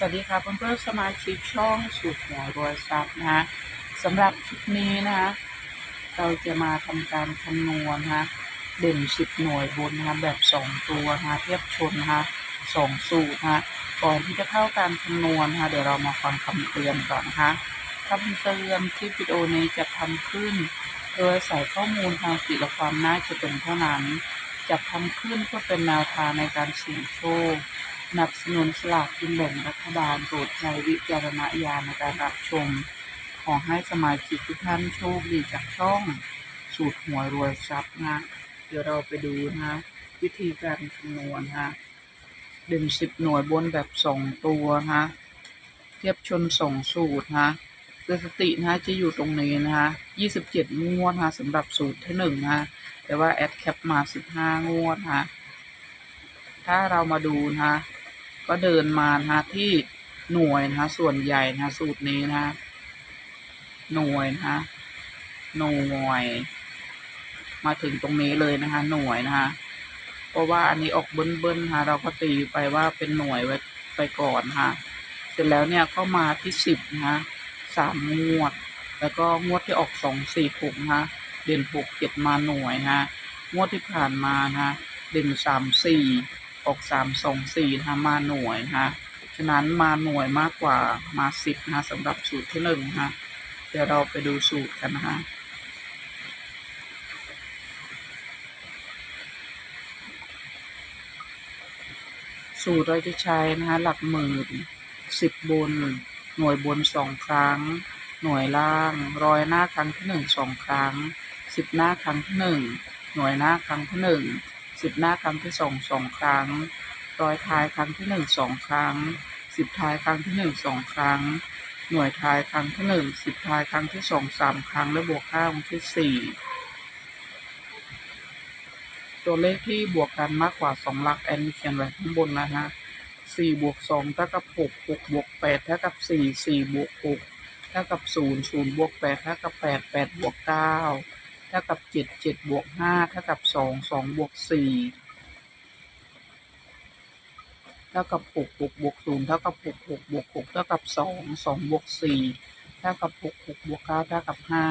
สวัสดีค่ะเพื่อนๆสมาชิกช่องสุดหัวรวยทรัพย์นะฮะสำหรับคลิปนี้นะคะเราจะมาทำการคำนวณนะคะเด่นสิบหน่วยบนนะคะแบบสองตัวนะคะเทียบชนนะคะสองสูตรนะคะก่อนที่จะเข้าการคำนวณนะคะเดี๋ยวเรามาฟังคำเตือนก่อนนะคะคำเตือนคลิปวิดีโอนี้จะทำขึ้นโดยใส่ข้อมูลทางศิลปความน่าจะเป็นเท่านั้นจะทำขึ้นเพื่อเป็นแนวทางในการเสี่ยงโชค สนับสนุนสลากกินแบ่งรัฐบาลโปรดใช้วิจารณญาณในการรับชม ขอให้สมาชิกทุกท่านโชคดีจากช่องสูตรหัวยรวยทรัพย์นะเดี๋ยวเราไปดูนะ วิธีการคำนวณนะเด่นสิบหน่วยบนแบบสองตัวนะเทียบชนสองสูตรนะสถิตินะจะอยู่ตรงนี้นะคะยี่สิบเจ็ดงวดนะสำหรับสูตรที่หนึ่งนะแต่ว่าแอดแคปมาสิบห้างวดนะถ้าเรามาดูนะคะ ก็เดินมานะคะที่หน่วยนะคะส่วนใหญ่นะคะสูตรนี้นะคะหน่วยนะคะหน่วย มาถึงตรงนี้เลยนะคะหน่วยนะคะเพราะว่าอันนี้ออกเบิ้ลๆนะคะเราก็ตีไปว่าเป็นหน่วยไว้ไปก่อนนะเสร็จแล้วเนี่ยก็มาที่สิบนะคะสามงวด แล้วก็งวดที่ออกสองสี่หกนะคะเด่นหกเจ็ดมาหน่วยนะคะงวดที่ผ่านมานะคะเด่นสามสี่ ออกสามสองสี่นะคะมาหน่วยนะคะฉะนั้นมาหน่วยมากกว่ามาสิบนะคะสำหรับสูตรที่หนึ่งนะคะเดี๋ยวเราไปดูสูตรกันนะคะสูตรเราจะใช้นะคะหลักหมื่นสิบบน หน่วยบนสองครั้ง หน่วยล่างร้อยหน้าครั้งที่หนึ่งสองครั้งสิบหน้าครั้งที่หนึ่งหน่วยหน้าครั้งที่หนึ่ง สิบหน้าครั้งที่สองสองครั้ง ร้อยท้ายครั้งที่หนึ่งสองครั้ง สิบท้ายครั้งที่หนึ่งสองครั้ง หน่วยท้ายครั้งที่หนึ่งสิบท้ายครั้งที่สองสามครั้ง และบวกค่าของที่สี่ตัวเลขที่บวกกันมากกว่าสองหลักแอนเขียนไว้ข้างบนแล้วนะสี่บวกสองเท่ากับหกหกบวกแปดเท่ากับสี่สี่บวกหกเท่ากับศูนย์ศูนย์บวกแปดเท่ากับแปดแปดบวกเก้า เท่ากับเจ็ดเจ็ดบวกห้าเท่ากับสองสองบวกสี่เท่ากับหกหกบวกศูนย์เท่ากับหกหกบวกหกเท่ากับสองสองบวกสี่เท่ากับหกหกบวกเก้าเท่ากับห้า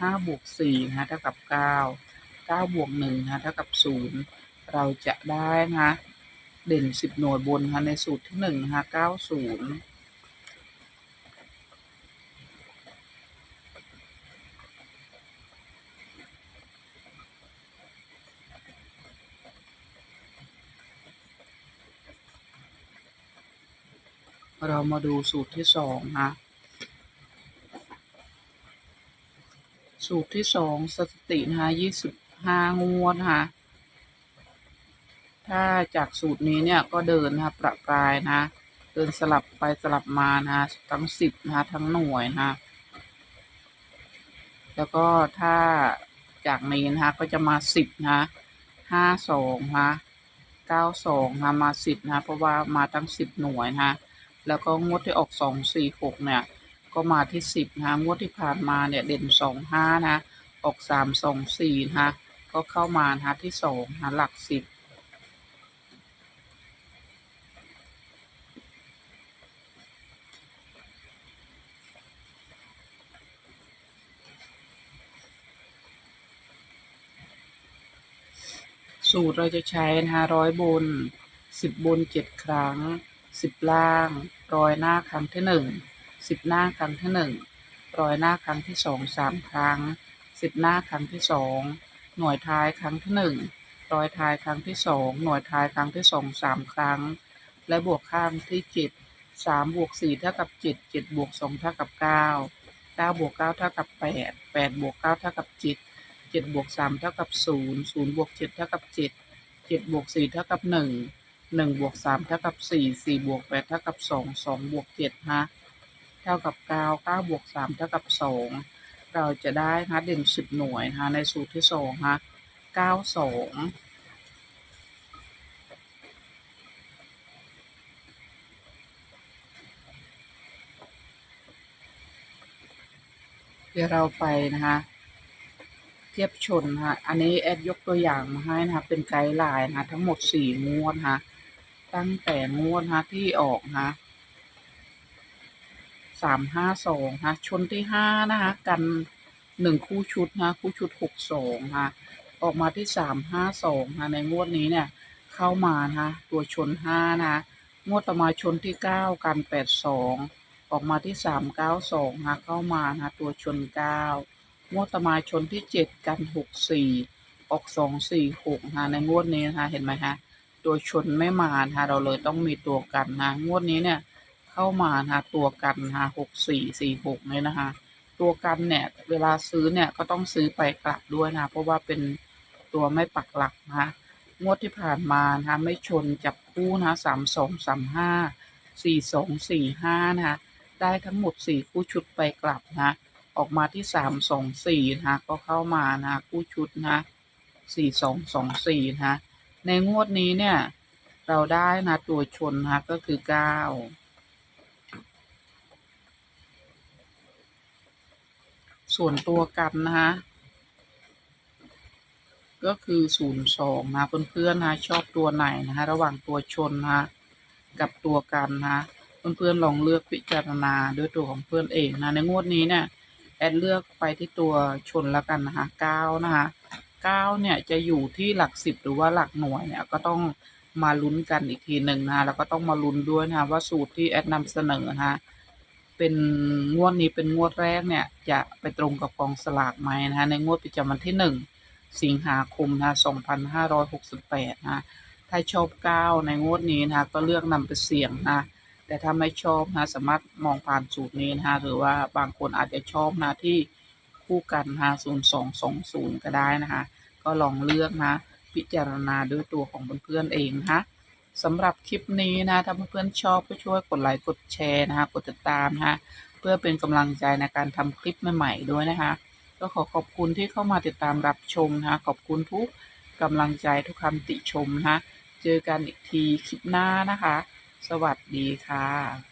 ห้าบวกสี่นะเท่ากับเก้าเก้าบวกหนึ่งนะเท่ากับศูนย์เราจะได้นะคะเด่นสิบหน่วยบนนะคะในสูตรที่หนึ่งนะคะเก้าศูนย์ เรามาดูสูตรที่สองนะ สูตรที่สองสถิตินะยี่สิบห้างวดนะถ้าจากสูตรนี้เนี่ยก็เดินนะประปรายนะ เดินสลับไปสลับมานะทั้งสิบนะทั้งหน่วยนะแล้วก็ถ้าจากนี้นะคะก็จะมาสิบนะห้าสองนะเก้าสองนะมาสิบนะเพราะว่ามาทั้งสิบหน่วยนะ แล้วก็งวดที่ออกสองสี่หกเนี่ย ก็มาที่สิบนะงวดที่ผ่านมาเนี่ยเด่นสองห้านะ ออกสามสองสี่นะก็เข้ามานะที่สองนะหลักสิบสูตรเราจะใช้นะคะร้อยบนสิบบนเจ็ดครั้ง สิบล่าง ร้อยหน้าครั้งที่หนึ่งสิบหน้าครั้งที่หนึ่งร้อยหน้าครั้งที่สองสามครั้งสิบหน้าครั้งที่สองหน่วยท้ายครั้งที่หนึ่งร้อยท้ายครั้งที่สองหน่วยท้ายครั้งที่สองสามครั้ง และบวกข้างที่เจ็ดสามบวกสี่เท่ากับเจ็ดเจ็ดบวกสองเท่ากับเก้าเก้าบวกเก้าเท่ากับแปดแปดบวกเก้าเท่ากับเจ็ดเจ็ดบวกสามเท่ากับศูนย์ศูนย์บวกเจ็ดเท่ากับเจ็ดเจ็ดบวกสี่เท่ากับหนึ่ง หนึ่งบวกสามเท่ากับสี่สี่บวกแปดเท่ากับสองสองบวกเจ็ดฮะเท่ากับเก้าเก้าบวกสามเท่ากับสองเราจะได้ฮะเด่นสิบหน่วยฮะในสูตรที่สองฮะเก้าสองเดี๋ยวเราไปนะคะเทียบชนนะคะอันนี้แอดยกตัวอย่างมาให้นะคะเป็นไกด์ไลน์นะทั้งหมดสี่งวดนะคะ ตั้งแต่งวดนะที่ออกนะสามห้าสองฮะชนที่ห้านะคะ กันหนึ่งคู่ชุดนะคู่ชุดหกสองฮะออกมาที่สามห้าสองฮะในงวดนี้เนี่ย เข้ามานะตัวชนห้านะงวดต่อมาชนที่เก้ากันแปดสองออกมาที่สามเก้าสองนะเข้ามานะตัวชนเก้างวดต่อมาชนที่เจ็ดกันหกสี่ออกสองสี่หกนะในงวดนี้นะคะเห็นไหมคะ ตัวชนไม่มานะคะเราเลยต้องมีตัวกันนะงวดนี้เนี่ยเข้ามานะตัวกันนะหกสี่สี่หกเนี่ยนะคะตัวกันเนี่ยเวลาซื้อเนี่ยก็ต้องซื้อไปกลับด้วยนะเพราะว่าเป็นตัวไม่ปักหลักนะคะงวดที่ผ่านมานะไม่ชนจับคู่นะสามสองสามห้าสี่สองสี่ห้านะคะได้ทั้งหมดสี่คู่ชุดไปกลับนะออกมาที่สามสองสี่นะก็เข้ามานะคู่ชุดนะสี่สองสองสี่นะ ในงวดนี้เนี่ย เราได้นะตัวชนนะก็คือเก้าส่วนตัวกันนะคะก็คือศูนย์สองนะเพื่อนๆนะชอบตัวไหนนะคะระหว่างตัวชนนะกับตัวกันนะเพื่อนๆลองเลือกพิจารณาด้วยตัวของเพื่อนเองนะในงวดนี้เนี่ยแอดเลือกไปที่ตัวชนแล้วกันนะคะเก้านะคะ เก้าเนี่ยจะอยู่ที่หลักสิบหรือว่าหลักหน่วยเนี่ยก็ต้องมาลุ้นกันอีกทีหนึ่งนะแล้วก็ต้องมาลุ้นด้วยนะว่าสูตรที่แอดนำเสนอนะ เป็นงวดนี้เป็นงวดแรกเนี่ยจะไปตรงกับกองสลากไหมนะคะในงวดประจำวันที่หนึ่งสิงหาคมนะ2568 นะ ถ้าชอบ 9 ในงวดนี้นะก็เลือกนำไปเสี่ยงนะ แต่ถ้าไม่ชอบนะสามารถมองผ่านสูตรนี้นะหรือว่าบางคนอาจจะชอบนะที่ คู่กันนะ0220ก็ได้นะคะ ก็ลองเลือกนะ พิจารณาด้วยตัวของเพื่อนๆเองนะคะสำหรับคลิปนี้นะ ถ้าเพื่อนๆชอบก็ช่วยกดไลค์กดแชร์นะคะ กดติดตามนะคะเพื่อเป็นกำลังใจในการทำคลิปใหม่ๆด้วยนะคะก็ขอขอบคุณที่เข้ามาติดตามรับชมนะคะขอบคุณทุกกำลังใจทุกคำติชมนะคะเจอกันอีกทีคลิปหน้านะคะ สวัสดีค่ะ